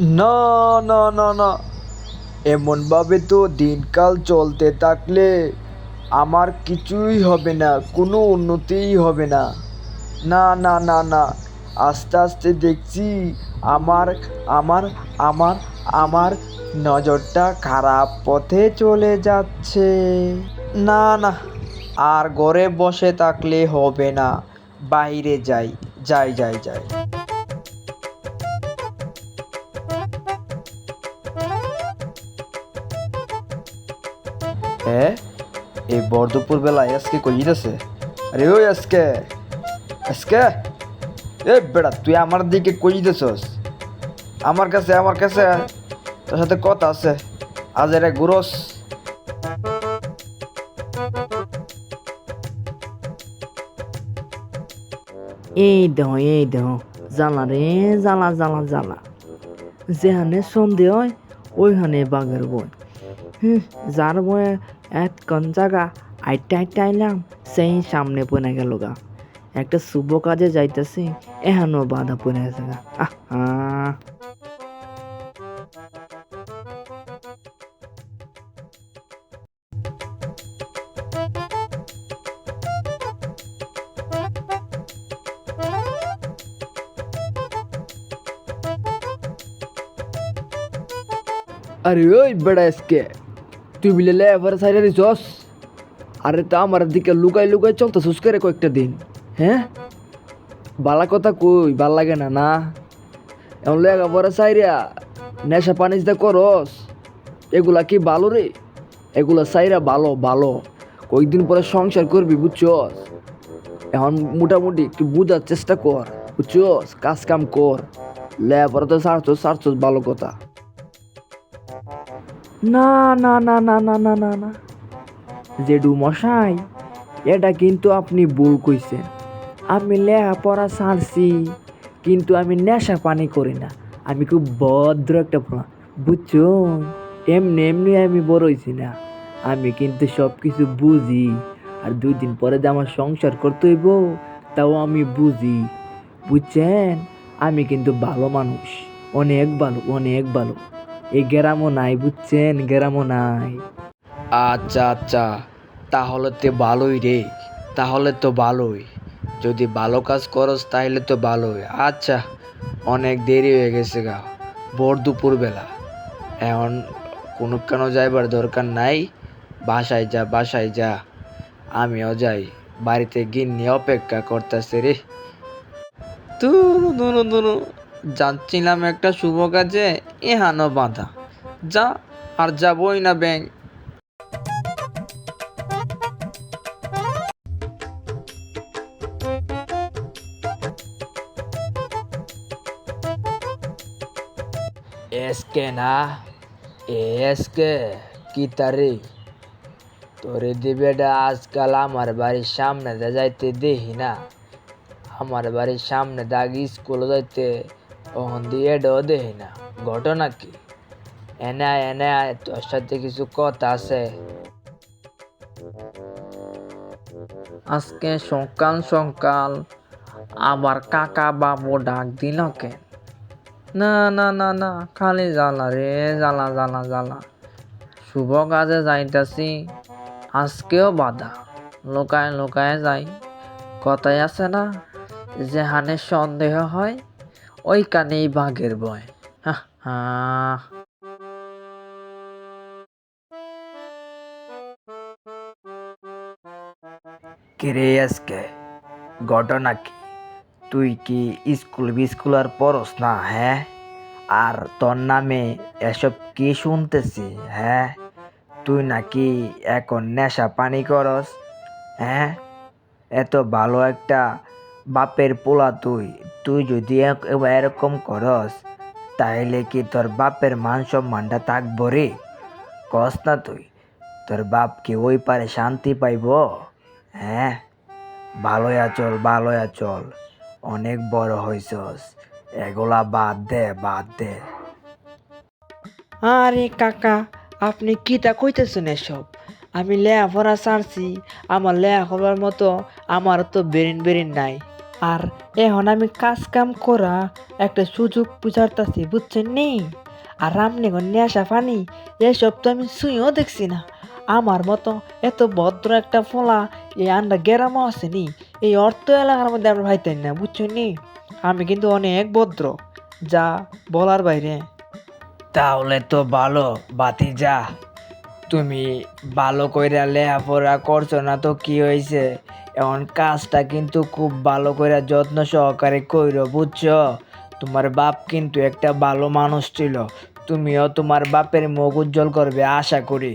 না না না না। এমনভাবে তো দিনকাল চলতে থাকলে আমার কিছুই হবে না, কোনো উন্নতিই হবে না। না না না না। আস্তে আস্তে দেখছি আমার আমার আমার আমার নজরটা খারাপ পথে চলে যাচ্ছে। না না, আর ঘরে বসে থাকলে হবে না। বাইরে যাই যাই যাই যাই। হ্যাঁ এই বর্ধপুর বেলায় আজকে কই যাচ্ছে আরে ওই আজকে আজকে? এ বেড়া, তুই আমার দিকে কই দিতেছস আমার কাছে আমার কাছে। তোর সাথে কথা আছে। আজ এরা গুরস এই দেহ এই দেহ, জ্বালা রে জ্বালা জ্বালা জ্বালা। যেখানে সন্দেহ হয় ওইখানে বাঘের বই হুম যার বয়ে এক কোন জায়গা আইটা আইটা আইলাম, সেই সামনে পড়ে গেল গা। একটা শুভ কাজে যাইতেছি এহানো বাধা পড়ে গেছে গা। আহা। আরে ওই বেড়া আজকে তুই বিলে লে এবার সাইডে দিছস আরে তা আমার দিকে লুকাই লুকাই চল তো চলতেছিস করে কয়েকটা দিন। হ্যাঁ? বালা কথা কই, ভালো লাগে না না? এমন লেগা পরে সাইরা, নেশা পানি দা করস এগুলা কি ভালো রে? এগুলা সাইরা ভালো ভালো। কয়েকদিন পরে সংসার করবি বুঝছস এখন মোটামুটি একটু বুঝার চেষ্টা কর বুঝছস কাজ কাম কর। লেপরে তো সারছস সারছস, ভালো কথা। না না না না না না না না। জেডু মশাই, এটা কিন্তু আপনি ভুল কইছেন। আমি লেখাপড়া ছাড়ছি কিন্তু আমি নেশা পানি করি না। আমি খুব ভদ্র একটা পোলা, বুঝছ? এমনি এমনি আমি বড় হইছি না। আমি কিন্তু সব কিছু বুঝি, আর দুই দিন পরে যে আমার সংসার করতে হইব, তাও আমি বুঝি। বুঝছেন? আমি কিন্তু ভালো মানুষ, অনেক ভালো অনেক ভালো। এই গ্রামও নাই বুঝছেন? গ্রামও নাই। আচ্ছা আচ্ছা তাহলে তো ভালোই রে। তাহলে তো ভালোই। যদি ভালো কাজ করস তাহলে তো ভালোই। আচ্ছা অনেক দেরি হয়ে গেছে গা ভোর দুপুর বেলা এখন কোনো কেন যাইবার দরকার নাই। বাসায় যা বাসায় যা। আমিও যাই। বাড়িতে গিন্নি অপেক্ষা করতেছে রে। দুরু দুরু দুরু যাচ্ছিলাম একটা শুভ কাজে, এহানো বাঁধা। যা, আর যাবই না ব্যাংক এসকে না, এসকে, কি তারে? তোরে দিবেটা আজকাল আমার বাড়ির সামনে যাইতে দেখি না। আমার বাড়ির সামনে দাগ স্কুল যাইতে ওখান দিয়ে এটাও দেখি না ঘটনা কি? এনে আয়, এনে আয়, তোর সাথে কিছু কথা আছে? আজকে সকাল সকাল আবার কাকা বাবু ডাক দিল কেন? না না না না খালি জ্বালা রে জ্বালা জ্বালা জ্বালা। শুভ কাজে যাইতাছি আজকেও বাধা। লোকায় লোকায় যাই। কথাই আছে না যেখানে সন্দেহ হয় ওইখানেই বাঘের ভয়। হা হা। কিরে আজকে? ঘটনা কি? তুই কি স্কুল বিস্কুল আর পড়স না হ্যাঁ? আর তোর নামে এসব কি শুনতেছি হ্যাঁ? তুই নাকি এখন নেশা পানি করস হ্যাঁ? এত ভালো একটা বাপের পোলা তুই তুই যদি এরকম করস, তাইলে কি তোর বাপের মান সম্মানটা থাকব রে? কস না তুই, তোর বাপ কি ওই পারে শান্তি পাইব? হ্যাঁ? ভালোই চল ভালোয়া আচল, অনেক বড় হইছস, এগুলা বাদ দে বাদ দে। আরে কাকা, আপনি কিতা কইতেছেন এসব? আমি লেখাপড়া ছাড়ছি আমার লেখাপড়ার মতো আমার তো বেরিন বেরিন নাই। আর এখন আমি কাজ কাম করা একটা সুযোগ বুঝারতাছি, বুঝছেন নি? আর আপনি নেশা পানি, এসব তো আমি শুয়েও দেখছি না। আমার মতো এত ভদ্র একটা ফলা এই আন্ডা গেরামও আছে নি, এই অর্থ এলাকার মধ্যে আমরা ভাইতেন না, বুঝছেন নি? আমি কিন্তু অনেক ভদ্র, যা বলার বাইরে। তাহলে তো ভালো বাতি যা তুমি ভালো কইরা লেখাপড়া করছ না তো কি হয়েছে এখন কাজটা কিন্তু খুব ভালো করে যত্ন সহকারে কইর, বুঝছ? তোমার বাপ কিন্তু একটা ভালো মানুষ ছিল। তুমিও তোমার বাপের মুখ উজ্জ্বল করবে, আশা করি।